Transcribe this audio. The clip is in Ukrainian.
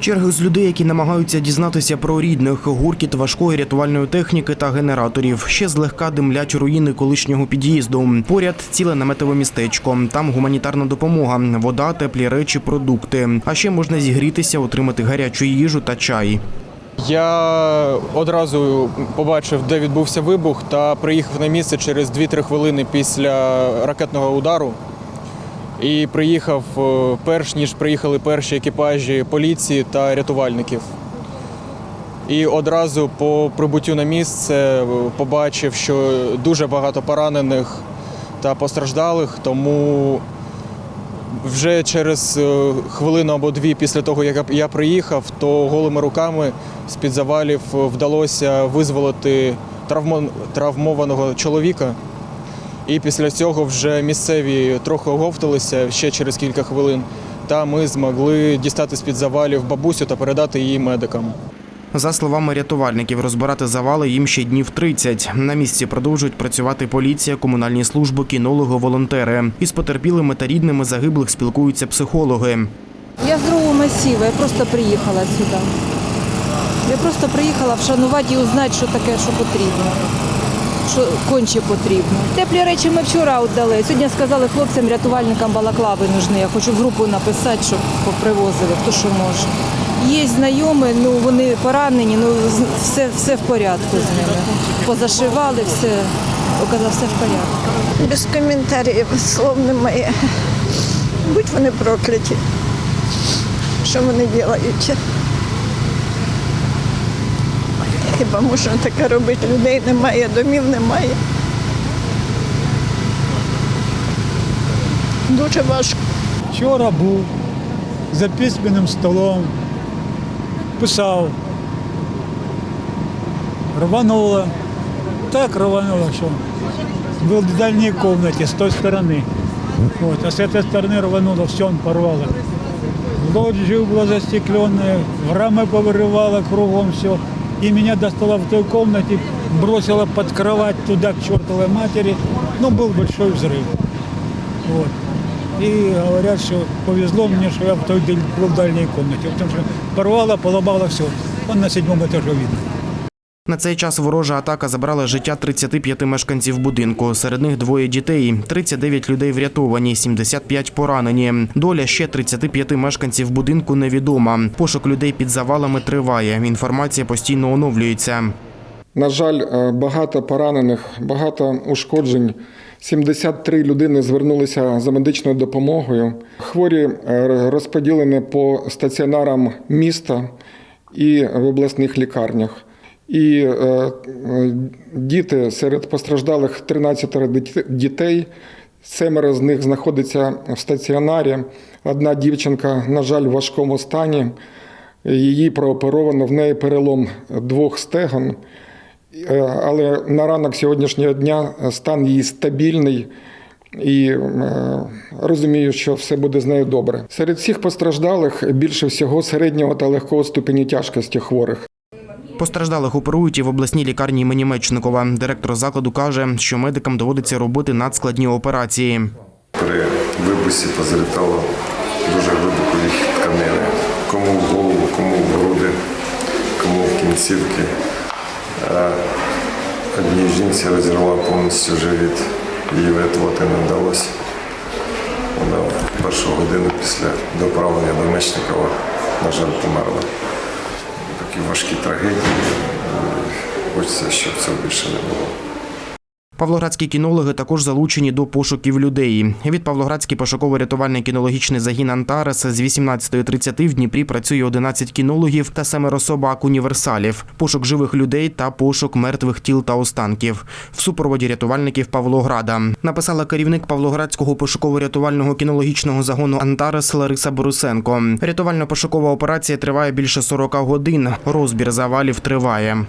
Черги з людей, які намагаються дізнатися про рідних, гуркіт важкої рятувальної техніки та генераторів. Ще злегка димлять руїни колишнього під'їзду. Поряд ціле наметове містечко. Там гуманітарна допомога, вода, теплі речі, продукти. А ще можна зігрітися, отримати гарячу їжу та чай. Я одразу побачив, де відбувся вибух, та приїхав на місце через 2-3 хвилини після ракетного удару. І приїхав е, перш ніж приїхали перші екіпажі поліції та рятувальників. І одразу по прибуттю на місце е, побачив, що дуже багато поранених та постраждалих, тому вже через е, хвилину або дві після того, як я приїхав, то голими руками з-під завалів вдалося визволити травмо- травмованого чоловіка. І після цього вже місцеві трохи оговталися ще через кілька хвилин. Та ми змогли дістати з-під завалів бабусю та передати її медикам. За словами рятувальників, розбирати завали їм ще днів 30. На місці продовжують працювати поліція, комунальні служби, кінологи, волонтери. Із потерпілими та рідними загиблих спілкуються психологи. Я з другого масива, я просто приїхала сюди. Я просто приїхала вшанувати і узнати, що таке, що потрібно. Що конче потрібно. Теплі речі ми вчора віддали. Сьогодні сказали хлопцям, рятувальникам балаклави нужні. Я хочу в групу написати, щоб попривозили, хто що може. Є знайомі, ну вони поранені, ну все, все в порядку з ними. Позашивали, все, оказав, все в порядку. Без коментарів, слов немає. Будь вони прокляті. Що вони роблять? Хіба можна таке робити? Людей немає, домів немає. Дуже важко. Вчора був за письменним столом, писав, рвануло. Так рвануло, що был в дальней комнате с той стороны. Вот, а с этой стороны рвануло, все он порвало. Лоджия была застекленная, в рамы повырывало кругом все. И меня достало в той комнате, бросило под кровать туда к чертовой матери. Ну, был большой взрыв. Вот. И говорят, что повезло мне, что я в той даль- был в дальней комнате. Потому что порвало, поломало все. Он на седьмом этаже видно. На цей час ворожа атака забрала життя 35 мешканців будинку. Серед них двоє дітей, 39 людей врятовані, 75 поранені. Доля ще 35 мешканців будинку невідома. Пошук людей під завалами триває. Інформація постійно оновлюється. На жаль, е, багато поранених, багато ушкоджень. 73 людини звернулися за медичною допомогою. Хворі е, розподілені по стаціонарам міста і в обласних лікарнях. І е, діти серед постраждалих 13 дітей. Семеро з них знаходиться в стаціонарі. Одна дівчинка, на жаль, в важкому стані. Її прооперовано, в неї перелом двох стегон. Е, Але на ранок сьогоднішнього дня стан її стабільний і е, розумію, що все буде з нею добре. Серед всіх постраждалих більше всього середнього та легкого ступені тяжкості хворих. Постраждалих оперують і в обласній лікарні імені Мечникова. Директор закладу каже, що медикам доводиться робити надскладні операції. При вибусі позалітало дуже глибоко їх тканини. Кому в голову, кому в груди, кому в кінцівки. Одній жінці розірвала повністю живіт. Її врятувати не вдалося. Вона в першу годину після доправлення до Мечникова, на жаль, померла. Важкі трагедії. Хочеться, щоб цього більше не було. Павлоградські кінологи також залучені до пошуків людей. Від Павлоградський пошуково-рятувальний кінологічний загін Антарес з 18.30 в Дніпрі працює 11 кінологів та семеро собак універсалів, пошук живих людей та пошук мертвих тіл та останків в супроводі рятувальників Павлограда. Написала керівник Павлоградського пошуково-рятувального кінологічного загону Антарес Лариса Борусенко. Рятувально-пошукова операція триває більше 40 годин. Розбір завалів триває.